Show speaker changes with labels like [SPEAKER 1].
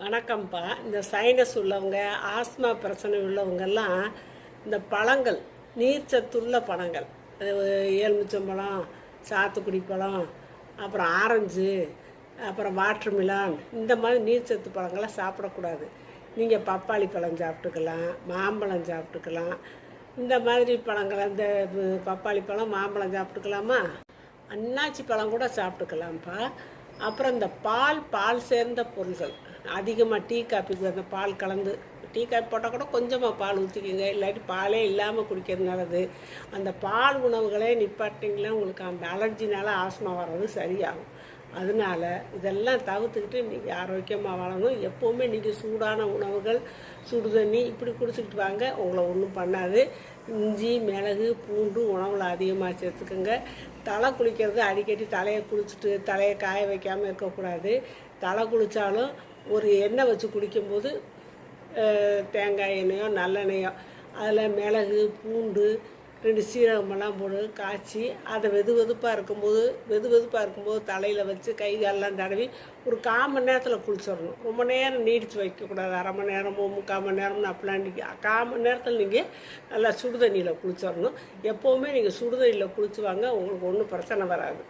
[SPEAKER 1] வணக்கம்ப்பா. இந்த சைனஸ் உள்ளவங்க ஆஸ்மா பிரச்சனை உள்ளவங்கெல்லாம் இந்த பழங்கள் நீர்ச்சத்துள்ள பழங்கள். எலுமிச்சம்பழம் சாத்துக்குடி பழம் அப்புறம் ஆரஞ்சு அப்புறம் வாட்டர்மிலான் இந்த மாதிரி நீர்ச்சத்து பழங்களை சாப்பிடக்கூடாது. நீங்கள் பப்பாளி பழம் சாப்பிட்டுக்கலாம் மாம்பழம் சாப்பிட்டுக்கலாம். இந்த மாதிரி பழங்கள் இந்த பப்பாளி பழம் மாம்பழம் சாப்பிட்டுக்கலாமா? அன்னாச்சி பழம் கூட சாப்பிட்டுக்கலாம்ப்பா. அப்புறம் இந்த பால் பால் சேர்ந்த பொருள்கள். அதிகமாக டீ காப்பிக்கு அந்த பால் கலந்து டீ காப்பி போட்டால் கூட கொஞ்சமாக பால் ஊற்றிக்கிங்க இல்லாட்டி பாலே இல்லாமல் குடிக்கிறது நல்லது அந்த பால் உணவுகளே நிப்பாட்டிங்களா உங்களுக்கு அந்த அலர்ஜினால் ஆஸ்மா வர்றது சரியாகும். அதனால இதெல்லாம் தவிர்த்துக்கிட்டு நீங்கள் ஆரோக்கியமாக வாழணும். எப்போவுமே நீங்கள் சூடான உணவுகள் சுடு தண்ணி இப்படி குடிச்சிக்கிட்டு வாங்க. உங்களை ஒன்றும் பண்ணாது. இஞ்சி மிளகு பூண்டு உணவில் அதிகமாக சேர்த்துக்கோங்க. தலை குளிக்கிறது அடிக்கடி தலையை குளிச்சுட்டு தலையை காய வைக்காமல் இருக்கக்கூடாது. தலை குளித்தாலும் ஒரு எண்ணெய் வச்சு குளிக்கும்போது தேங்காய் எண்ணெயோ நல்லெண்ணெயோ அதில் மிளகு பூண்டு ரெண்டு சீரகமெல்லாம் போட்டு காய்ச்சி அதை வெது வெதுப்பாக இருக்கும்போது வெது வெதுப்பாக இருக்கும்போது தலையில் வச்சு கை காலெல்லாம் தடவி ஒரு கால் மணி நேரத்தில் குளிச்சிடணும். ரொம்ப நேரம் நீடித்து வைக்கக்கூடாது. அரை மணி நேரமோ முக்கால் மணி நேரம்னு அப்படிலாம் நீங்கள் கால் மணி நேரத்தில் நீங்கள் நல்லா சுடுதண்ணியில் குளிச்சிடணும். எப்போவுமே நீங்கள் சுடுதண்ணியில் குளிச்சுவாங்க குளிச்சு வாங்க உங்களுக்கு ஒன்றும் பிரச்சனை வராது.